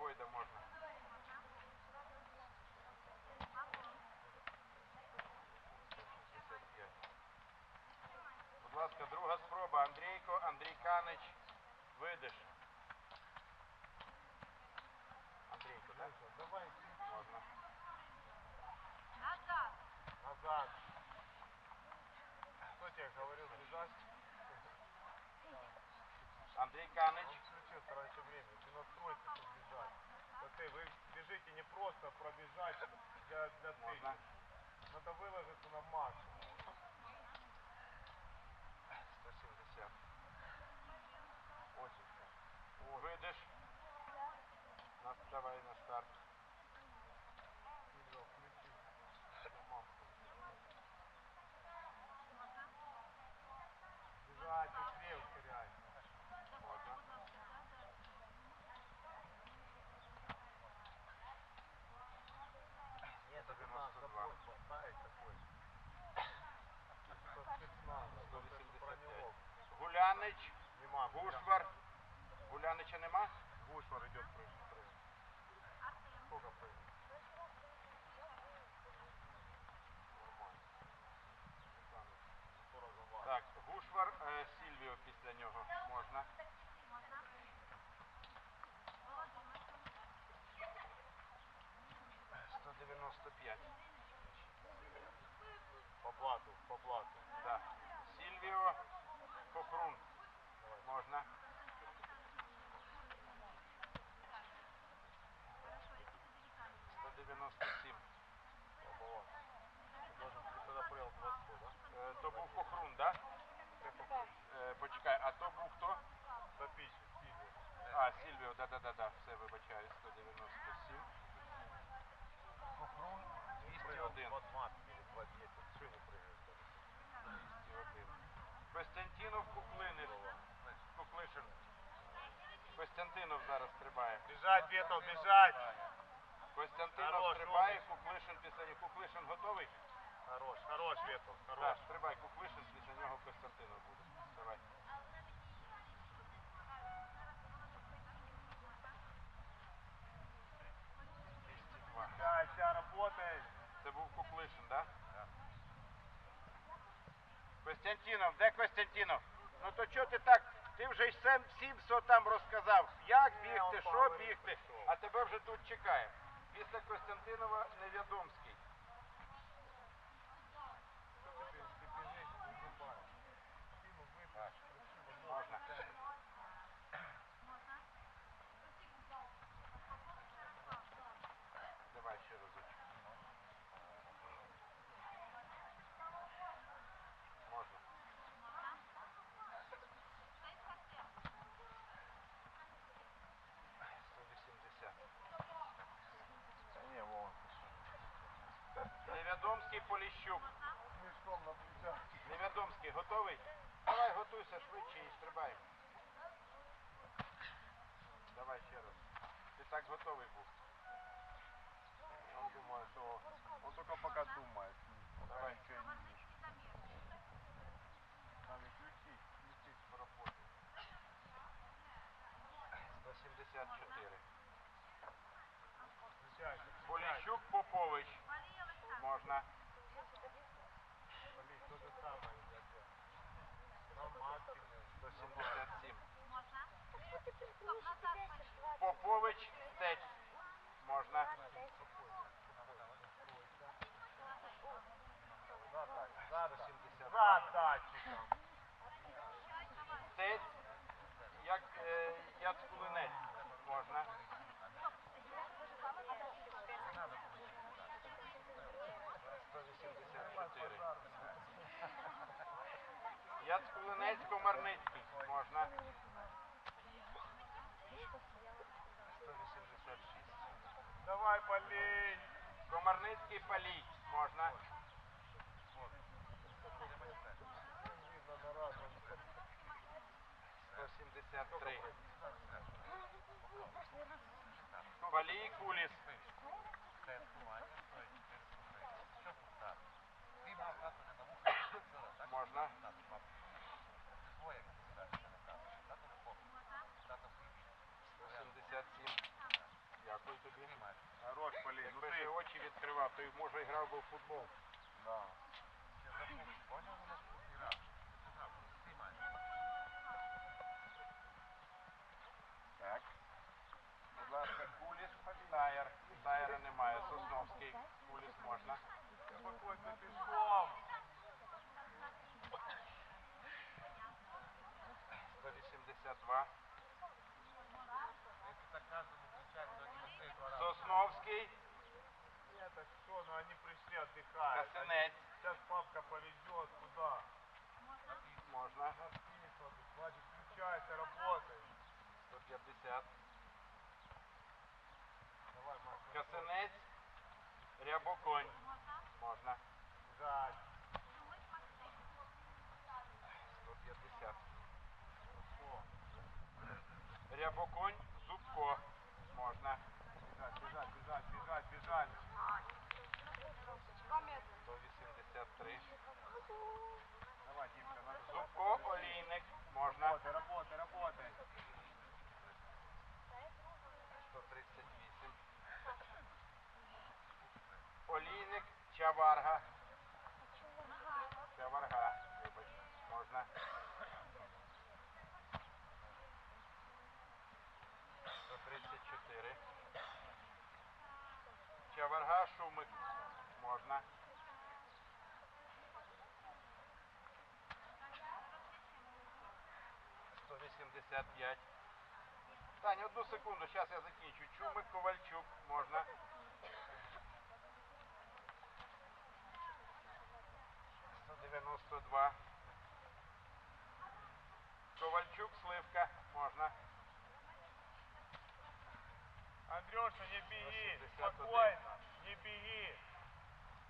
78. Лагойда можна. Будь ласка, друга спроба. Андрійко, Андрій Канич, видиш. Андрійко, так? Давай Можна. Назад. назад. Кто тебе говорил бежать? Андрій Канич. Он включился раньше времени. Ты настройся, чтобы бежать. ты, вы бежите не просто пробежать для, для цели. Надо выложиться на максимум. Гулянича нема? Гушвар идет прыгать. прыгать. Сколько прыгать? Нормально. Александр, 42. Так, Гушвар, е, Сільвіо після нього можна. Можна. Володимир. 195. По блату, по блату. Костянтинов Куклиниш. Куклишин. Костянтинов зараз стрибає. Бежать, Бетов, бежать! Костянтинов Хорош, стрибає. Куклишин після нього. Куклишин готовий? Хорош, хорош, Так, хорош. стрибай, Куклишин, після нього Костянтинов буде. Давай. Вся, вся работает. Це був Куклишин, так? Да? Костянтинов, де Костянтинов? Ну то чого ти так? Ти вже й сам всім все там розказав. Як бігти, що бігти, а тебе вже тут чекає. Після Костянтинова Невідомський. Невідомський, готовий? Давай, готуйся швидше і стрибай. Давай ще раз. Ти так готовий був. Он думает, что... Он только пока думает. Давай. Ничего не видит. Товарнички замедлили. Надо включить, включить в работу. 174. Включайся. Поліщук Попович. Болелочка. Можна. Блин, то же самое, ребята. На максимум 177. Попович 10. Можна. Задачі. Десь, як е, як кулинець можна. Я з Кулинецького Марницький. Можна. 186. Давай, Полій. Комарницький Полій. Можна. Сто сімдесят три. Полій Куліс. 182. Сосновський. Нет, так что, ну они пришли отдыхать. Косинець. Сейчас папка повезет куда? На птицу. Владик, включайся, работай. 150. Давай, Маша. Косинець. Рябоконь. Можна. Бежать. Є Бокунь, Зубко. Можна. бежать, бежать. біжать, біжать, біжать. 183. Давай, дівка, на Зубко, олійник. Можна. Роботи, роботи, роботи. 138. Олійник, чаварга. Чаварга. Шумик. Можна. Сто вісімдесят п'ять. Таня, одну секунду, зараз я закінчу. Чумик, Ковальчук, можна. Сто дев'яносто два. Ковальчук, Сливка, можна. Андрюша, не беги. 81. Спокойно. 50 years.